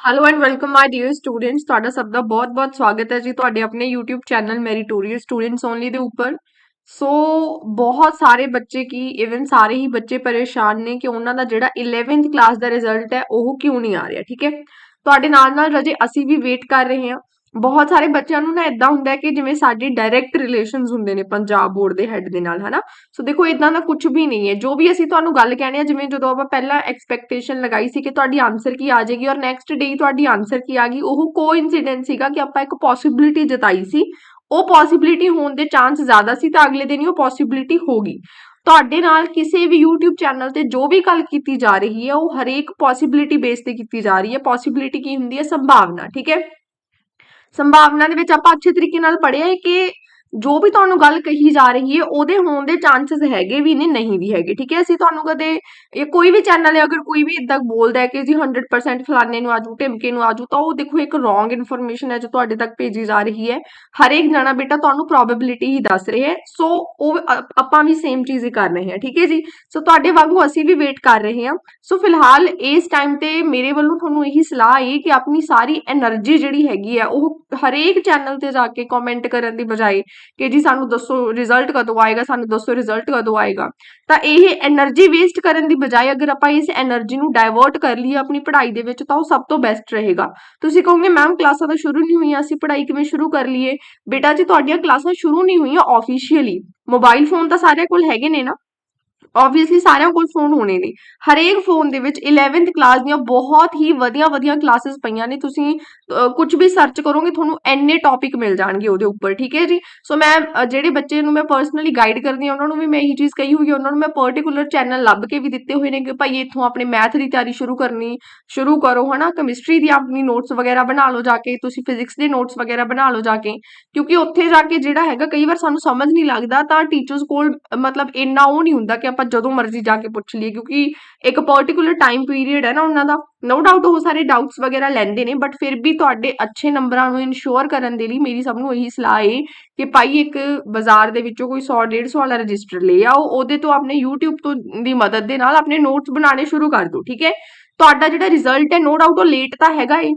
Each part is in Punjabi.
Hello and welcome my dear students ਤੁਹਾਡਾ ਸਭ ਦਾ ਬਹੁਤ-ਬਹੁਤ ਸਵਾਗਤ ਹੈ ਜੀ ਤੁਹਾਡੇ ਆਪਣੇ YouTube channel meritorious students only ਦੇ ਉੱਪਰ। ਸੋ ਬਹੁਤ ਸਾਰੇ ਬੱਚੇ ਕੀ ਇਵਨ ਸਾਰੇ ਹੀ ਬੱਚੇ ਪਰੇਸ਼ਾਨ ਨੇ ਕਿ ਉਹਨਾਂ ਦਾ ਜਿਹੜਾ 11th ਕਲਾਸ ਦਾ ਰਿਜ਼ਲਟ ਹੈ, ਉਹ ਕਿਉਂ ਨਹੀਂ ਆ ਰਿਹਾ, ਠੀਕ ਹੈ? ਤੁਹਾਡੇ ਨਾਲ ਨਾਲ ਰਜੇ ਅਸੀਂ ਵੀ ਵੇਟ ਕਰ ਰਹੇ ਹਾਂ। ਬਹੁਤ ਸਾਰੇ ਬੱਚਿਆਂ ਨੂੰ ਨਾ ਇਦਾਂ ਹੁੰਦਾ ਕਿ ਜਿਵੇਂ ਸਾਡੀ ਡਾਇਰੈਕਟ ਰਿਲੇਸ਼ਨਸ ਹੁੰਦੇ ਨੇ ਪੰਜਾਬ ਬੋਰਡ ਦੇ ਹੈੱਡ ਦੇ ਨਾਲ, ਹਨਾ? ਸੋ ਦੇਖੋ ਇਦਾਂ ਦਾ ਕੁਝ ਵੀ ਨਹੀਂ ਹੈ। ਜੋ ਵੀ ਅਸੀਂ ਤੁਹਾਨੂੰ ਗੱਲ ਕਹਿਣੀ ਆ ਜਿਵੇਂ ਜਦੋਂ ਆਪਾਂ ਪਹਿਲਾਂ ਐਕਸਪੈਕਟੇਸ਼ਨ ਲਗਾਈ ਸੀ ਕਿ ਤੁਹਾਡੀ ਆਨਸਰ ਕੀ ਆ ਜਾਏਗੀ ਔਰ ਨੈਕਸਟ ਡੇ ਤੁਹਾਡੀ ਆਨਸਰ ਕੀ ਆ ਗਈ, ਉਹ ਕੋਇਨਸੀਡੈਂਸ ਸੀਗਾ ਕਿ ਆਪਾਂ ਇੱਕ ਪੋਸਿਬਿਲਿਟੀ ਜਤਾਈ ਸੀ। ਉਹ ਪੋਸਿਬਿਲਿਟੀ ਹੋਣ ਦੇ ਚਾਂਸ ਜ਼ਿਆਦਾ ਸੀ ਤਾਂ ਅਗਲੇ ਦਿਨ ਹੀ ਉਹ ਪੋਸਿਬਿਲਿਟੀ ਹੋ ਗਈ। ਤੁਹਾਡੇ ਨਾਲ ਕਿਸੇ ਵੀ YouTube ਚੈਨਲ ਤੇ ਜੋ ਵੀ ਗੱਲ ਕੀਤੀ ਜਾ ਰਹੀ ਹੈ, ਉਹ ਹਰੇਕ ਪੋਸਿਬਿਲਿਟੀ ਬੇਸ ਤੇ ਕੀਤੀ ਜਾ ਰਹੀ ਹੈ। ਪੋਸਿਬਿਲਿਟੀ ਕੀ ਹੁੰਦੀ ਹੈ? ਸੰਭਾਵਨਾ, ਠੀਕ ਹੈ? ਸੰਭਾਵਨਾ ਦੇ ਵਿੱਚ ਆਪਾਂ ਅੱਛੇ ਤਰੀਕੇ ਨਾਲ ਪੜ੍ਹਿਆ ਹੈ ਕਿ ਜੋ ਵੀ ਤੁਹਾਨੂੰ ਗੱਲ ਕਹੀ ਜਾ ਰਹੀ ਹੈ, ਉਹਦੇ ਹੋਣ ਦੇ ਚਾਂਸਸ ਹੈਗੇ ਵੀ ਨੇ, ਨਹੀਂ ਵੀ ਹੈਗੇ, ਠੀਕ ਹੈ? ਅਸੀਂ ਤੁਹਾਨੂੰ ਕਦੇ ਇਹ ਕੋਈ ਵੀ ਚੈਨਲ ਹੈ, ਅਗਰ ਕੋਈ ਵੀ ਇਦਾਂ ਬੋਲਦਾ ਹੈ ਕਿ ਜੀ 100% ਫਲਾਣੇ ਨੂੰ ਆਜੂ, ਢਿਮਕੇ ਨੂੰ ਆਜੂ, ਤਾਂ ਉਹ ਦੇਖੋ ਇੱਕ ਰੋਂਗ ਇਨਫੋਰਮੇਸ਼ਨ ਹੈ ਜੋ ਤੁਹਾਡੇ ਤੱਕ ਭੇਜੀ ਜਾ ਰਹੀ ਹੈ। ਹਰੇਕ ਜਣਾ ਬੇਟਾ ਤੁਹਾਨੂੰ ਪ੍ਰੋਬੈਬਿਲਿਟੀ ਹੀ ਦੱਸ ਰਿਹਾ ਹੈ ਸੋ ਉਹ ਆਪਾਂ ਵੀ ਸੇਮ ਚੀਜ਼ ਹੀ ਕਰ ਰਹੇ ਹਾਂ, ਠੀਕ ਹੈ ਜੀ? ਸੋ ਤੁਹਾਡੇ ਵਾਂਗੂ ਅਸੀਂ ਵੀ ਵੇਟ ਕਰ ਰਹੇ ਹਾਂ। ਸੋ ਫਿਲਹਾਲ ਇਸ ਟਾਈਮ ਤੇ ਮੇਰੇ ਵੱਲੋਂ ਤੁਹਾਨੂੰ ਇਹੀ ਸਲਾਹ ਹੈ ਕਿ ਆਪਣੀ ਸਾਰੀ એનર્ਜੀ ਜਿਹੜੀ ਹੈਗੀ ਹੈ, ਉਹ ਹਰੇਕ ਚੈਨਲ ਤੇ ਜਾ ਕੇ ਕਮੈਂਟ ਕਰਨ ਦੀ ਬਜਾਏ ਕਿ ਜੀ ਸਾਨੂੰ ਦੱਸੋ ਰਿਜ਼ਲਟ ਕਦੋਂ ਆਏਗਾ, ਸਾਨੂੰ ਦੱਸੋ ਰਿਜ਼ਲਟ ਕਦੋਂ ਆਏਗਾ। ਤਾਂ ਇਹ એનર્ਜੀ ਵੇਸਟ ਕਰਨ ਦੀ ਬਜਾਏ ਅਗਰ ਆਪਾਂ ਇਸ એનર્ਜੀ ਨੂੰ ਡਾਇਵਰਟ ਕਰ ਲਈਏ ਆਪਣੀ ਪੜ੍ਹਾਈ ਦੇ ਵਿੱਚ, ਤਾਂ ਉਹ ਸਭ ਤੋਂ ਬੈਸਟ ਰਹੇਗਾ। ਤੁਸੀਂ ਕਹੋਗੇ ਮੈਮ ਕਲਾਸਾਂ ਤਾਂ ਸ਼ੁਰੂ ਨਹੀਂ ਹੋਈਆਂ, ਅਸੀਂ ਪੜ੍ਹਾਈ ਕਿਵੇਂ ਸ਼ੁਰੂ ਕਰ ਲਈਏ? ਬੇਟਾ ਜੀ, ਤੁਹਾਡੀਆਂ ਕਲਾਸਾਂ ਸ਼ੁਰੂ ਨਹੀਂ ਹੋਈਆਂ ਆਫੀਸ਼ੀਅਲੀ ਮੋਬਾਈਲ ਫੋਨ ਤਾਂ ਸਾਰਿਆਂ ਕੋਲ ਹੈਗੇ ਨੇ ਨਾ। ਆਬਵੀਅਸਲੀ ਸਾਰਿਆਂ ਕੋਲ ਫੋਨ ਹੋਣੇ ਨੇ। ਹਰੇਕ ਫੋਨ ਦੇ ਵਿੱਚ 11th ਕਲਾਸ ਦੀਆਂ ਬਹੁਤ ਹੀ ਵਧੀਆ ਵਧੀਆ ਕਲਾਸਿਸ ਪਈਆਂ ਨੇ। ਤੁਸੀਂ ਕੁਝ ਵੀ ਸਰਚ ਕਰੋਗੇ, ਤੁਹਾਨੂੰ ਐਨੇ ਟੌਪਿਕ ਮਿਲ ਜਾਣਗੇ ਉਹਦੇ ਉੱਪਰ, ਠੀਕ ਹੈ ਜੀ? ਸੋ ਮੈਂ ਜਿਹੜੇ ਬੱਚੇ ਨੂੰ ਮੈਂ ਪਰਸਨਲੀ ਗਾਈਡ ਕਰਦੀ ਹਾਂ, ਉਹਨਾਂ ਨੂੰ ਵੀ ਮੈਂ ਇਹੀ ਚੀਜ਼ ਕਹੀ ਹੋਈ ਹੈ ਉਹਨਾਂ ਨੂੰ ਮੈਂ ਪਾਰਟਿਕੂਲਰ ਚੈਨਲ ਲੱਭ ਕੇ ਵੀ ਦਿੱਤੇ ਹੋਏ ਨੇ ਕਿ ਭਾਈ ਇੱਥੋਂ ਆਪਣੇ ਮੈਥ ਦੀ ਤਿਆਰੀ ਸ਼ੁਰੂ ਕਰਨੀ, ਸ਼ੁਰੂ ਕਰੋ, ਹਨਾ? ਕੈਮਿਸਟਰੀ ਦੀ ਆਪਣੀ ਨੋਟਸ ਵਗੈਰਾ ਬਣਾ ਲਓ ਜਾ ਕੇ, ਤੁਸੀਂ ਫਿਜ਼ਿਕਸ ਦੇ ਨੋਟਸ ਵਗੈਰਾ ਬਣਾ ਲਓ ਜਾ ਕੇ, ਕਿਉਂਕਿ ਉੱਥੇ ਜਾ ਕੇ ਜਿਹੜਾ ਹੈਗਾ, ਕਈ ਵਾਰ ਸਾਨੂੰ ਸਮਝ ਨਹੀਂ ਲੱਗਦਾ, ਤਾਂ ਟੀਚਰਸ ਕੋਲ ਮਤਲਬ ਇੰਨਾ ਉਹ ਨਹੀਂ ਹੁੰਦਾ ਕਿ ਆਪਾਂ ਜਦੋਂ ਮਰਜ਼ੀ ਜਾ ਕੇ ਪੁੱਛ ਲਈਏ, ਕਿਉਂਕਿ ਇੱਕ ਪਾਰਟਿਕੂਲਰ ਟਾਈਮ ਪੀਰੀਅਡ ਹੈ ਨਾ ਉਹਨਾਂ ਦਾ। ਨੋ ਡਾਊਟ ਉਹ ਸਾਰੇ ਡਾਊਟਸ ਵਗੈਰਾ ਲੈਂਦੇ ਨੇ ਬਟ ਫਿਰ ਵੀ ਤੁਹਾਡੇ ਅੱਛੇ ਨੰਬਰਾਂ ਨੂੰ ਇਨਸ਼ੋਰ ਕਰਨ ਦੇ ਲਈ ਮੇਰੀ ਸਭ ਨੂੰ ਇਹੀ ਸਲਾਹ ਹੈ ਕਿ ਭਾਈ ਇੱਕ ਬਾਜ਼ਾਰ ਦੇ ਵਿੱਚੋਂ ਕੋਈ 100 150 ਵਾਲਾ ਰਜਿਸਟਰ ਲੈ ਆਓ, ਉਹਦੇ ਤੋਂ ਆਪਣੇ YouTube ਤੋਂ ਦੀ ਮਦਦ ਦੇ ਨਾਲ ਆਪਣੇ ਨੋਟਸ ਬਣਾਉਣੇ ਸ਼ੁਰੂ ਕਰ ਦਿਓ, ਠੀਕ ਹੈ? ਤੁਹਾਡਾ ਜਿਹੜਾ ਰਿਜ਼ਲਟ ਹੈ ਨੋ ਡਾਊਟ ਉਹ ਲੇਟ ਤਾਂ ਹੈਗਾ ਏ।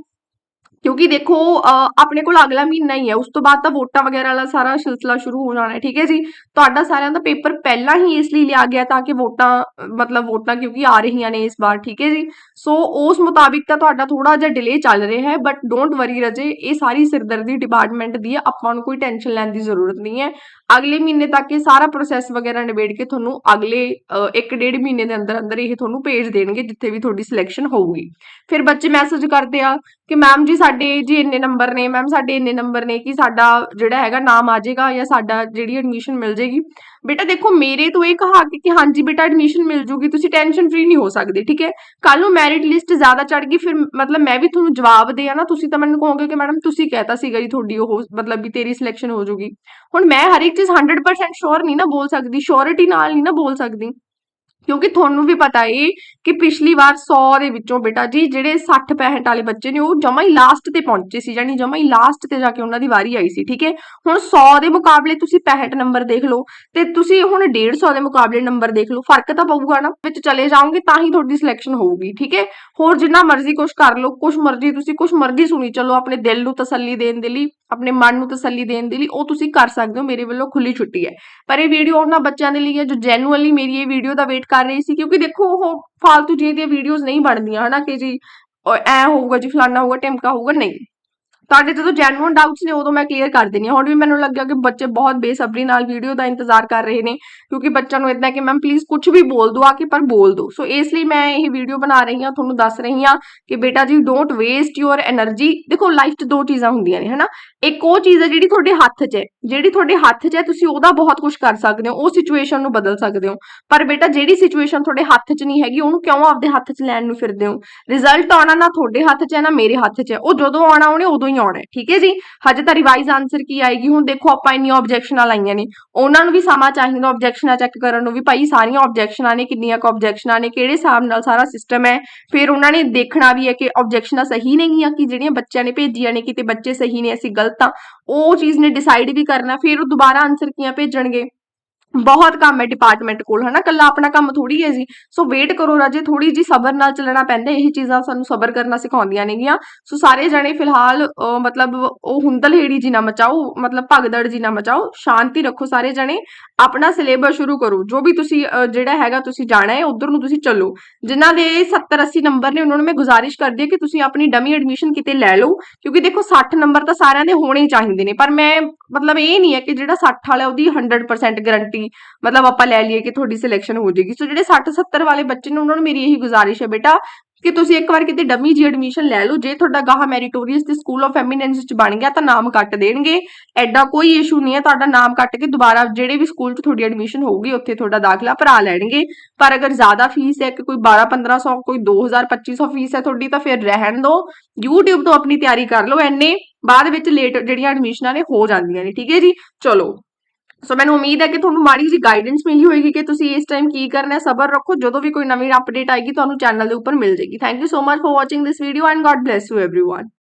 ਕਿਉਂਕਿ ਦੇਖੋ ਅ, ਆਪਣੇ ਕੋਲ ਅਗਲਾ ਮਹੀਨਾ ਹੀ ਹੈ ਉਸ ਤੋਂ ਬਾਅਦ ਤਾਂ ਵੋਟਾਂ ਵਗੈਰਾ ਵਾਲਾ ਸਾਰਾ ਸਿਲਸਿਲਾ ਸ਼ੁਰੂ ਹੋ ਜਾਣਾ ਹੈ ਠੀਕ ਹੈ ਜੀ? ਤੁਹਾਡਾ ਸਾਰਿਆਂ ਦਾ ਪੇਪਰ ਪਹਿਲਾਂ ਹੀ ਇਸ ਲਈ ਲਿਆ ਗਿਆ ਤਾਂ ਕਿ ਵੋਟਾਂ ਮਤਲਬ ਵੋਟਾਂ ਕਿਉਂਕਿ ਆ ਰਹੀਆਂ ਨੇ ਇਸ ਵਾਰ ਠੀਕ ਹੈ ਜੀ? ਸੋ ਉਸ ਮੁਤਾਬਿਕ ਤਾਂ ਤੁਹਾਡਾ ਥੋੜਾ ਜਿਹਾ ਡਿਲੇ ਚੱਲ ਰਿਹਾ ਹੈ ਬਟ ਡੋਂਟ ਵਰੀ ਰਜੇ ਇਹ ਸਾਰੀ ਸਿਰਦਰਦੀ ਡਿਪਾਰਟਮੈਂਟ ਦੀ ਹੈ ਆਪਾਂ ਨੂੰ ਕੋਈ ਟੈਨਸ਼ਨ ਲੈਣ ਦੀ ਜ਼ਰੂਰਤ ਨਹੀਂ ਹੈ। ਅਗਲੇ ਮਹੀਨੇ ਤੱਕ ਇਹ ਸਾਰਾ ਪ੍ਰੋਸੈਸ ਵਗੈਰਾ ਨਿਬੇੜ ਕੇ ਤੁਹਾਨੂੰ ਅਗਲੇ ਅ, ਇੱਕ ਡੇਢ ਮਹੀਨੇ ਦੇ ਅੰਦਰ ਅੰਦਰ ਇਹ ਤੁਹਾਨੂੰ ਭੇਜ ਦੇਣਗੇ ਜਿੱਥੇ ਵੀ ਤੁਹਾਡੀ ਸਿਲੈਕਸ਼ਨ ਹੋਊਗੀ। ਫਿਰ ਬੱਚੇ ਮੈਸੇਜ ਕਰਦੇ ਆ ਕਿ ਮੈਮ ਜੀ ਸਾਡੇ ਜੀ ਇੰਨੇ ਨੰਬਰ ਨੇ, ਮੈਮ ਸਾਡੇ ਇੰਨੇ ਨੰਬਰ ਨੇ ਕਿ ਸਾਡਾ ਜਿਹੜਾ ਹੈਗਾ ਨਾਮ ਆ ਜਾਏਗਾ ਜਾਂ ਸਾਡਾ ਜਿਹੜੀ ਐਡਮਿਸ਼ਨ ਮਿਲ ਜੇਗੀ ਬੇਟਾ ਦੇਖੋ, ਮੇਰੇ ਤੋਂ ਇਹ ਕਹਾ ਕਿ ਕਿ ਹਾਂਜੀ ਬੇਟਾ ਐਡਮਿਸ਼ਨ ਮਿਲ ਜੂਗੀ, ਤੁਸੀਂ ਟੈਨਸ਼ਨ ਫ੍ਰੀ ਨਹੀਂ ਹੋ ਸਕਦੇ, ਠੀਕ ਹੈ? ਕੱਲ ਨੂੰ ਮੈਰਿਟ ਲਿਸਟ ਜ਼ਿਆਦਾ ਚੜ ਗਈ, ਫਿਰ ਮਤਲਬ ਮੈਂ ਵੀ ਤੁਹਾਨੂੰ ਜਵਾਬ ਦੇ ਆ ਨਾ, ਤੁਸੀਂ ਤਾਂ ਮੈਨੂੰ ਕਹੋਗੇ ਕਿ ਮੈਡਮ ਤੁਸੀਂ ਕਹਿਤਾ ਸੀਗਾ ਜੀ ਤੁਹਾਡੀ ਉਹ ਮਤਲਬ ਵੀ ਤੇਰੀ ਸਿਲੈਕਸ਼ਨ ਹੋ ਜੂਗੀ। ਹੁਣ ਮੈਂ ਹਰ ਇੱਕ ਚੀਜ਼ 100% ਸ਼ੋਰ ਨਹੀਂ ਨਾ ਬੋਲ ਸਕਦੀ ਸ਼ੋਰਿਟੀ ਨਾਲ ਨਹੀਂ ਨਾ ਬੋਲ ਸਕਦੀ। ਕਿਉਂਕਿ ਤੁਹਾਨੂੰ ਵੀ ਪਤਾ ਏ ਕਿ ਪਿਛਲੀ ਵਾਰ 100 ਦੇ ਵਿੱਚੋਂ ਬੇਟਾ ਜੀ, ਜਿਹੜੇ 60 65 ਵਾਲੇ ਬੱਚੇ ਨੇ, ਉਹ ਜਮਾ ਹੀ ਲਾਸਟ ਤੇ ਪਹੁੰਚੇ ਸੀ ਯਾਨੀ ਜਮਾ ਹੀ ਲਾਸਟ ਤੇ ਜਾ ਕੇ ਉਹਨਾਂ ਦੀ ਵਾਰੀ ਆਈ ਸੀ, ਠੀਕ ਹੈ ਹੁਣ 100 ਦੇ ਮੁਕਾਬਲੇ ਤੁਸੀਂ 65 ਨੰਬਰ ਦੇਖ ਲਓ ਤੇ ਤੁਸੀਂ ਹੁਣ 150 ਦੇ ਮੁਕਾਬਲੇ ਨੰਬਰ ਦੇਖ ਲਓ, ਫ਼ਰਕ ਤਾਂ ਪਊਗਾ ਨਾ, ਵਿੱਚ ਚਲੇ ਜਾਓਗੇ ਤਾਂ ਹੀ ਤੁਹਾਡੀ ਸਿਲੈਕਸ਼ਨ ਹੋਊਗੀ, ਠੀਕ ਹੈ ਹੋਰ ਜਿੰਨਾ ਮਰਜ਼ੀ ਕੁਝ ਕਰ ਲਓ ਕੁਝ ਮਰਜ਼ੀ ਤੁਸੀਂ ਕੁਝ ਮਰਜ਼ੀ ਸੁਣੀ ਚਲੋ, ਆਪਣੇ ਦਿਲ ਨੂੰ ਤਸੱਲੀ ਦੇਣ ਦੇ ਲਈ। ਆਪਣੇ ਮਨ ਨੂੰ ਤਸੱਲੀ ਦੇਣ ਦੇ ਲਈ, ਉਹ ਤੁਸੀਂ ਕਰ ਸਕਦੇ ਹੋ, ਮੇਰੇ ਵੱਲੋਂ ਖੁੱਲੀ ਛੁੱਟੀ ਹੈ। ਪਰ ਇਹ ਵੀਡੀਓ ਉਹਨਾਂ ਬੱਚਿਆਂ ਦੇ ਲਈ ਹੈ ਜੋ ਜੈਨੂਅਲੀ ਮੇਰੀ ਇਹ ਵੀਡੀਓ ਦਾ ਵੇਟ ਕਰ ਰਹੀ ਸੀ, ਕਿਉਂਕਿ ਦੇਖੋ, ਉਹ ਫालतू ਜੀ ਦੀਆਂ ਵੀਡੀਓਜ਼ ਨਹੀਂ ਬਣਦੀਆਂ, ਹਨਾ ਕਿ ਜੀ, ਉਹ ਐ ਹੋਊਗਾ ਜੀ, ਫਲਾਨਾ ਹੋਊਗਾ, ਟਿਮਕਾ ਹੋਊਗਾ, ਨਹੀਂ। ਤੁਹਾਡੇ ਜਦੋਂ ਜੈਨੂਅਨ ਡਾਊਟਸ ਨੇ, ਉਦੋਂ ਮੈਂ ਕਲੀਅਰ ਕਰ ਦੇਣੀ ਹੁਣ ਵੀ ਮੈਨੂੰ ਲੱਗਿਆ ਕਿ ਬੱਚੇ ਬਹੁਤ ਬੇਸਬਰੀ ਨਾਲ ਵੀਡੀਓ ਦਾ ਇੰਤਜ਼ਾਰ ਕਰ ਰਹੇ ਨੇ, ਕਿਉਂਕਿ ਬੱਚਿਆਂ ਨੂੰ ਇਦਾਂ ਕਿ ਮੈਮ ਪਲੀਜ਼ ਕੁਝ ਵੀ ਬੋਲ ਦਿਓ ਆ ਕੇ, ਪਰ ਬੋਲ ਦੋ ਸੋ ਇਸ ਲਈ ਮੈਂ ਇਹ ਵੀਡੀਓ ਬਣਾ ਰਹੀ ਹਾਂ, ਤੁਹਾਨੂੰ ਦੱਸ ਰਹੀ ਹਾਂ ਕਿ ਬੇਟਾ ਜੀ ਡੋਨਟ ਵੇਸਟ ਯੂਰ એનર્ਜੀ ਦੇਖੋ ਲਾਈਫ 'ਚ ਦੋ ਚੀਜ਼ਾਂ ਹੁੰਦੀਆਂ ਨੇ, ਹਨਾ? ਇੱਕ ਉਹ ਚੀਜ਼ ਹੈ ਜਿਹੜੀ ਤੁਹਾਡੇ ਹੱਥ 'ਚ ਹੈ। ਜਿਹੜੀ ਤੁਹਾਡੇ ਹੱਥ 'ਚ ਹੈ, ਤੁਸੀਂ ਉਹਦਾ ਬਹੁਤ ਕੁਝ ਕਰ ਸਕਦੇ ਹੋ, ਉਹ ਸਿਚੁਏਸ਼ਨ ਨੂੰ ਬਦਲ ਸਕਦੇ ਹੋ। ਪਰ ਬੇਟਾ, ਜਿਹੜੀ ਸਿਚੁਏਸ਼ਨ ਤੁਹਾਡੇ ਹੱਥ 'ਚ ਨਹੀਂ ਹੈਗੀ, ਉਹਨੂੰ ਕਿਉਂ ਆਪਦੇ ਹੱਥ 'ਚ ਲੈਣ ਨੂੰ ਫਿਰਦੇ ਹੋ? ਰਿਜ਼ਲਟ ਆਉਣਾ ਨਾ ਤੁਹਾਡੇ ਹੱਥ 'ਚ ਹੈ, ਨਾ ਮੇਰੇ ਹੱਥ 'ਚ ਹੈ। ਉਹ ਜਦੋਂ ਆਉਣਾ, ਉਹਨੇ ਉਦੋਂ ਹੀ ਆਉਣਾ ਠੀਕ ਹੈ ਜੀ? ਹਜੇ ਤਾਂ ਰਿਵਾਈਜ਼ ਆਨਸਰ ਕੀ ਆਏਗੀ? ਹੁਣ ਦੇਖੋ ਆਪਾਂ ਇੰਨੀਆਂ ਆਬਜੈਕਸ਼ਨਾਂ ਲਾਈਆਂ ਨੇ। ਉਹਨਾਂ ਨੂੰ ਵੀ ਸਮਾਂ ਚਾਹੀਦਾ ਆਬਜੈਕਸ਼ਨਾਂ ਚੈੱਕ ਕਰਨ ਨੂੰ ਵੀ। ਭਾਈ ਸਾਰੀਆਂ ਆਬਜੈਕਸ਼ਨਾਂ ਨੇ, ਕਿੰਨੀਆਂ ਕੁ ਆਬਜੈਕਸ਼ਨਾਂ ਨੇ, ਕਿਹੜੇ ਹਿਸਾਬ ਨਾਲ ਸਾਰਾ ਸਿਸਟਮ ਹੈ? ਫਿਰ ਉਹਨਾਂ ਨੇ ਦੇਖਣਾ ਵੀ ਹੈ ਕਿ ਆਬਜੈਕਸ਼ਨਾਂ ਸਹੀ ਨੇਗੀਆਂ ਕਿ ਜਿਹੜੀਆਂ ਬੱਚਿਆਂ ਨੇ ਭੇਜੀਆਂ ਨੇ, ਕਿਤੇ ਬੱਚੇ ਸਹੀ ਨੇ, ਅਸੀਂ ਗਲਤ ਆ। ਉਹ ਚੀਜ਼ ਨੇ ਡਿਸਾਈਡ ਵੀ ਕਰਨਾ, ਫਿਰ ਉਹ ਦੁਬਾਰਾ ਆਨਸਰ ਕੀਆਂ ਭੇਜਣਗੇ। ਬਹੁਤ ਕੰਮ ਹੈ ਡਿਪਾਰਟਮੈਂਟ ਕੋਲ ਹਨਾ? ਕੱਲਾ ਆਪਣਾ ਕੰਮ ਥੋੜੀ ਹੈ ਜੀ। ਸੋ ਵੇਟ ਕਰੋ ਰਾਜੇ ਥੋੜੀ ਜੀ ਸਬਰ ਨਾਲ ਚੱਲਣਾ ਪੈਂਦਾ ਇਹ ਚੀਜ਼ਾਂ ਸਾਨੂੰ ਸਬਰ ਕਰਨਾ ਸਿਖਾਉਂਦੀਆਂ ਨੇਗੀਆਂ। ਸੋ ਸਾਰੇ ਜਣੇ ਫਿਲਹਾਲ ਅਹ, ਮਤਲਬ ਉਹ ਹੁੰਦਲਹੇੜੀ ਜੀ ਨਾ ਮਚਾਓ ਮਤਲਬ ਭਗਦੜ ਜੀ ਨਾ ਮਚਾਓ ਸ਼ਾਂਤੀ ਰੱਖੋ ਸਾਰੇ ਜਣੇ। ਆਪਣਾ ਸਿਲੇਬਸ ਸ਼ੁਰੂ ਕਰੋ, ਜੋ ਵੀ ਤੁਸੀਂ ਜਿਹੜਾ ਹੈਗਾ ਤੁਸੀਂ ਜਾਣਾ ਹੈ, ਉਧਰ ਨੂੰ ਤੁਸੀਂ ਚੱਲੋ। ਜਿਨ੍ਹਾਂ ਦੇ 70 80 ਨੰਬਰ ਨੇ, ਉਹਨਾਂ ਨੂੰ ਮੈਂ ਗੁਜ਼ਾਰਿਸ਼ ਕਰਦੀ ਹਾਂ ਕਿ ਤੁਸੀਂ ਆਪਣੀ ਡਮੀ ਐਡਮਿਸ਼ਨ ਕਿਤੇ ਲੈ ਲਓ, ਕਿਉਂਕਿ ਦੇਖੋ 60 ਨੰਬਰ ਤਾਂ ਸਾਰਿਆਂ ਦੇ ਹੋਣੇ ਚਾਹੀਦੇ ਨੇ, ਪਰ ਮੈਂ, ਮਤਲਬ ਇਹ ਨਹੀਂ ਹੈ ਕਿ ਜਿਹੜਾ 60 ਵਾਲਾ ਉਹਦੀ 100% ਗਾਰੰਟੀ ਮਤਲਬ ਆਪਾਂ ਲੈ ਲਈਏ ਕਿ ਤੁਹਾਡੀ ਸਿਲੈਕਸ਼ਨ ਹੋ ਜਾਏਗੀ। ਸੋ ਜਿਹੜੇ 60 70 ਵਾਲੇ ਬੱਚੇ ਨੇ, ਉਹਨਾਂ ਨੂੰ ਮੇਰੀ ਇਹੀ ਗੁਜ਼ਾਰਿਸ਼ ਹੈ, ਬੇਟਾ ਕਿ ਤੁਸੀਂ ਇੱਕ ਵਾਰ ਕਿਤੇ ਡਮੀ ਜੀ ਐਡਮਿਸ਼ਨ ਲੈ ਲਓ, ਜੇ ਤੁਹਾਡਾ ਗਾਹ ਮੈਰੀਟੋਰੀਅਸ ਤੇ ਸਕੂਲ ਆਫ ਐਮੀਨੈਂਸ ਚ ਬਣ ਗਿਆ ਤਾਂ ਨਾਮ ਕੱਟ ਦੇਣਗੇ। ਐਡਾ ਕੋਈ ਇਸ਼ੂ ਨਹੀਂ ਹੈ, ਤੁਹਾਡਾ ਨਾਮ ਕੱਟ ਕੇ ਦੁਬਾਰਾ ਜਿਹੜੇ ਵੀ ਸਕੂਲ 'ਚ ਤੁਹਾਡੀ ਐਡਮਿਸ਼ਨ ਹੋਊਗੀ, ਉੱਥੇ ਤੁਹਾਡਾ ਦਾਖਲਾ ਭਰਾ ਲੈਣਗੇ। ਪਰ ਅਗਰ ਜ਼ਿਆਦਾ ਫੀਸ ਹੈ ਕਿ ਕੋਈ 12 1500 ਕੋਈ 2000 2500 ਫੀਸ ਹੈ ਤੁਹਾਡੀ, ਤਾਂ ਫਿਰ ਰਹਿਣ ਦਿਓ। YouTube ਤੋਂ ਆਪਣੀ ਤਿਆਰੀ ਕਰ ਲਓ ਐਨੇ ਬਾਅਦ ਵਿੱਚ ਲੇਟ ਜਿਹੜੀਆਂ ਐਡਮਿਸ਼ਨਾਂ ਨੇ, ਹੋ ਜਾਂਦੀਆਂ ਨੇ, ਠੀਕ ਹੈ ਜੀ? ਚਲੋ। ਸੋ ਮੈਨੂੰ ਉਮੀਦ ਹੈ ਕਿ ਤੁਹਾਨੂੰ ਮਾੜੀ ਜੀ ਗਾਈਡੈਂਸ ਮਿਲੀ ਹੋਏਗੀ ਕਿ ਤੁਸੀਂ ਇਸ ਟਾਈਮ ਕੀ ਕਰਨਾ ਹੈ, ਸਬਰ ਰੱਖੋ। ਜਦੋਂ ਵੀ ਕੋਈ ਨਵੀਂ ਅਪਡੇਟ ਆਏਗੀ, ਤੁਹਾਨੂੰ ਚੈਨਲ ਦੇ ਉੱਪਰ ਮਿਲ ਜੇਗੀ thank you so much for watching this video and God bless you everyone